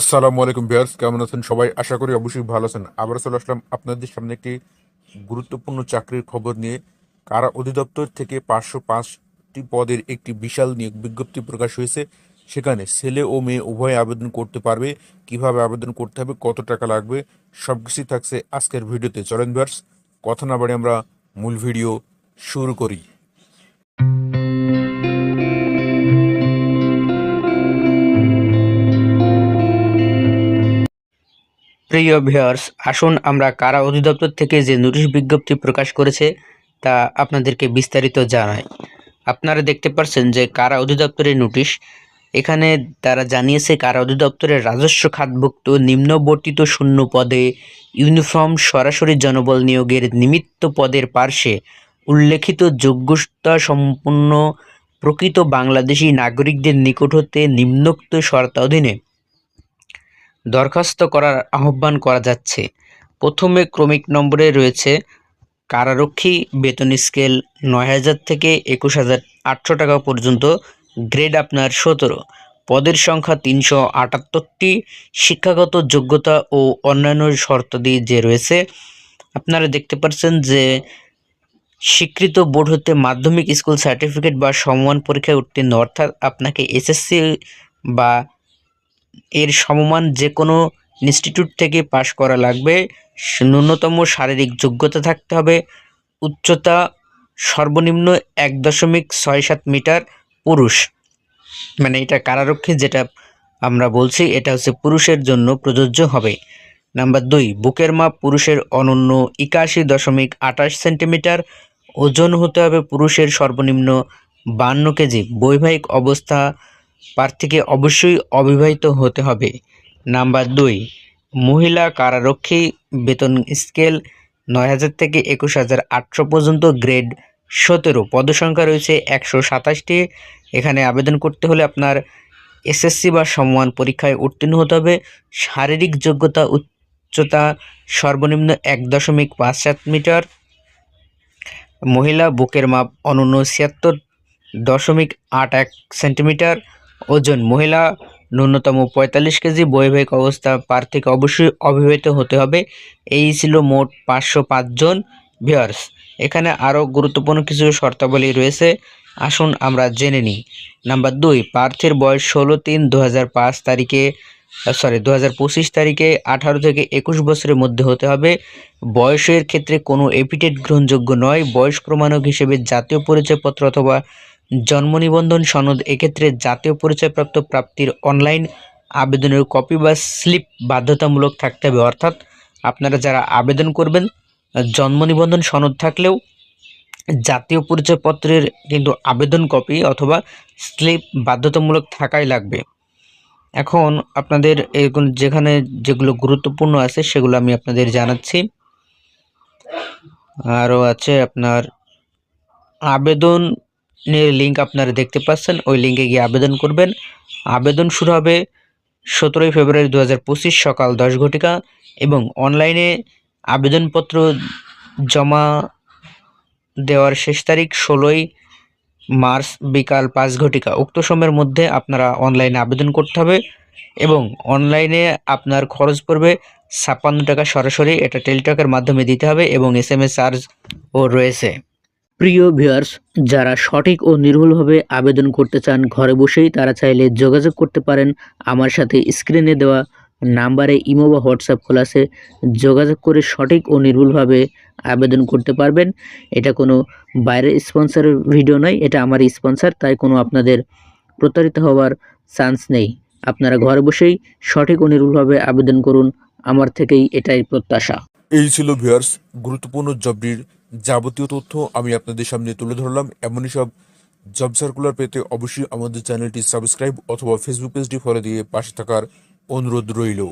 আসসালামু আলাইকুম বিয়ার্স কেমন আছেন সবাই? আশা করি অবশ্যই ভালো আছেন। আবার চলে আসলাম আপনাদের সামনে একটি গুরুত্বপূর্ণ চাকরির খবর নিয়ে। কারা অধিদপ্তর থেকে পাঁচশো পাঁচটি পদের একটি বিশাল নিয়োগ বিজ্ঞপ্তি প্রকাশ হয়েছে, সেখানে ছেলে ও মেয়ে উভয় আবেদন করতে পারবে। কীভাবে আবেদন করতে হবে, কত টাকা লাগবে সব কিছুই থাকছে আজকের ভিডিওতে। চলেন বিয়ার্স কথা না বাড়ি আমরা মূল ভিডিও শুরু করি। প্রিয় ভিউয়ার্স, আসুন আমরা কারা অধিদপ্তর থেকে যে নোটিশ বিজ্ঞপ্তি প্রকাশ করেছে তা আপনাদেরকে বিস্তারিত জানাই। আপনারা দেখতে পাচ্ছেন যে কারা অধিদপ্তরের নোটিশ। এখানে তারা জানিয়েছে কারা অধিদপ্তরের রাজস্ব খাতভুক্ত নিম্নবর্তিত শূন্য পদে ইউনিফর্ম সরাসরি জনবল নিয়োগের নিমিত্ত পদের পার্শ্বে উল্লেখিত যোগ্যতা সম্পন্ন প্রকৃত বাংলাদেশি নাগরিকদের নিকট হতে নিম্নোক্ত শর্তাধীনে দরখাস্ত করার আহ্বান করা যাচ্ছে। প্রথমে ক্রমিক নম্বরে রয়েছে কারারক্ষী বেতন স্কেল নয় হাজার থেকে একুশ হাজার আটশো টাকা পর্যন্ত, গ্রেড আপনার সতেরো। পদের সংখ্যা তিনশো আটাত্তরটি। শিক্ষাগত যোগ্যতা ও অন্যান্য শর্তাদি যে রয়েছে, আপনারা দেখতে পাচ্ছেন যে স্বীকৃত বোর্ড হতে মাধ্যমিক স্কুল সার্টিফিকেট বা সমমান পরীক্ষায় উত্তীর্ণ, অর্থাৎ আপনাকে এসএসসি বা এর সমমান যে কোনো ইনস্টিটিউট থেকে পাশ করা লাগবে। ন্যূনতম শারীরিক যোগ্যতা থাকতে হবে। উচ্চতা সর্বনিম্ন এক দশমিক ছয় সাত মিটার পুরুষ। মানে এটা কারারক্ষী যেটা আমরা বলছি, এটা হচ্ছে পুরুষের জন্য প্রযোজ্য হবে। নাম্বার দুই, বুকের মাপ পুরুষের অনন্য একাশি দশমিক আঠাশ সেন্টিমিটার। ওজন হতে হবে পুরুষের সর্বনিম্ন বান্ন কেজি। বৈবাহিক অবস্থা প্রার্থীকে অবশ্যই অবিবাহিত হতে হবে। নাম্বার দুই, মহিলা কারারক্ষী বেতন স্কেল নয় হাজার থেকে একুশ হাজার আটশো পর্যন্ত গ্রেড সতেরো। পদসংখ্যা রয়েছে একশো সাতাশটি। এখানে আবেদন করতে হলে আপনার এসএসসি বা সমমান পরীক্ষায় উত্তীর্ণ হতে হবে। শারীরিক যোগ্যতা, উচ্চতা সর্বনিম্ন এক দশমিক পাঁচ সাত মিটার। মহিলা বুকের মাপ অনন্য ছিয়াত্তর দশমিক আট এক সেন্টিমিটার। ওজন। মহিলা ন্যূনতম পঁয়তাল্লিশ কেজি, বৈবাহিক অবস্থা প্রার্থীকে অবশ্যই অবিবাহিত হতে হবে। এই ছিল মোট পাঁচশো পাঁচজন ভিউয়ার্স। এখানে আরও গুরুত্বপূর্ণ কিছু শর্তাবলী রয়েছে। আসুন আমরা জেনে নিই। নাম্বার দুই, প্রার্থীর বয়স ষোলো তিন দু তারিখে সরি দু হাজার পঁচিশ তারিখে আঠারো থেকে একুশ বছরের মধ্যে হতে হবে। বয়সের ক্ষেত্রে কোনো এপিটেট গ্রহণযোগ্য নয়। বয়স প্রমাণক হিসেবে জাতীয় পরিচয়পত্র অথবা জন্ম নিবন্ধন সনদ এক্ষেত্রে জাতীয় পরিচয়প্রাপ্ত প্রাপ্তির অনলাইন আবেদনের কপি বা স্লিপ বাধ্যতামূলক থাকতে হবে। অর্থাৎ আপনারা যারা আবেদন করবেন, জন্ম নিবন্ধন সনদ থাকলেও জাতীয় পরিচয়পত্রের কিন্তু আবেদন কপি অথবা স্লিপ বাধ্যতামূলক থাকাই লাগবে। এখন আপনাদের এরকম যেখানে যেগুলো গুরুত্বপূর্ণ আছে সেগুলো আমি আপনাদের জানাচ্ছি। আরও আছে আপনার আবেদনের লিঙ্ক আপনারা দেখতে পাচ্ছেন, ওই লিঙ্কে গিয়ে আবেদন করবেন। আবেদন শুরু হবে সতেরোই ফেব্রুয়ারি দু হাজার পঁচিশ সকাল দশ ঘটিকা এবং অনলাইনে আবেদনপত্র জমা দেওয়ার শেষ তারিখ ষোলোই মার্চ বিকাল পাঁচ ঘটিকা। উক্ত সময়ের মধ্যে আপনারা অনলাইনে আবেদন করতে হবে এবং অনলাইনে আপনার খরচ পড়বে ছাপ্পান্ন টাকা সরাসরি। এটা টেলিটকের মাধ্যমে দিতে হবে এবং এস এম এস চার্জও রয়েছে। প্রিয় ভিউয়ার্স যারা সঠিক ও নির্ভুলভাবে আবেদন করতে চান, ঘরে বসেই তারা চাইলে যোগাযোগ করতে পারেন। আমার সাথে স্ক্রিনে দেওয়া নাম্বারে ইমো বা হোয়াটসঅ্যাপ আছে। যোগাযোগ করে সঠিক ও নির্ভুলভাবে আবেদন করতে পারবেন। এটা কোনো বাইরের স্পন্সরের ভিডিও নয়, এটা আমার স্পন্সর তাই কোনো আপনাদের প্রতারিত হওয়ার চান্স নেই। আপনারা ঘরে বসেই সঠিক ও নির্ভুলভাবে আবেদন করুন। আমার থেকেই এটাই প্রত্যাশা। এই ছিল ভিউয়ার্স গুরুত্বপূর্ণ জবটির যাবতীয় তথ্য আমি আপনাদের সামনে তুলে ধরলাম। এমনই সব জব সার্কুলার পেতে অবশ্যই আমাদের চ্যানেলটি সাবস্ক্রাইব অথবা ফেসবুক পেজটি ফলো দিয়ে পাশে থাকার অনুরোধ রইল।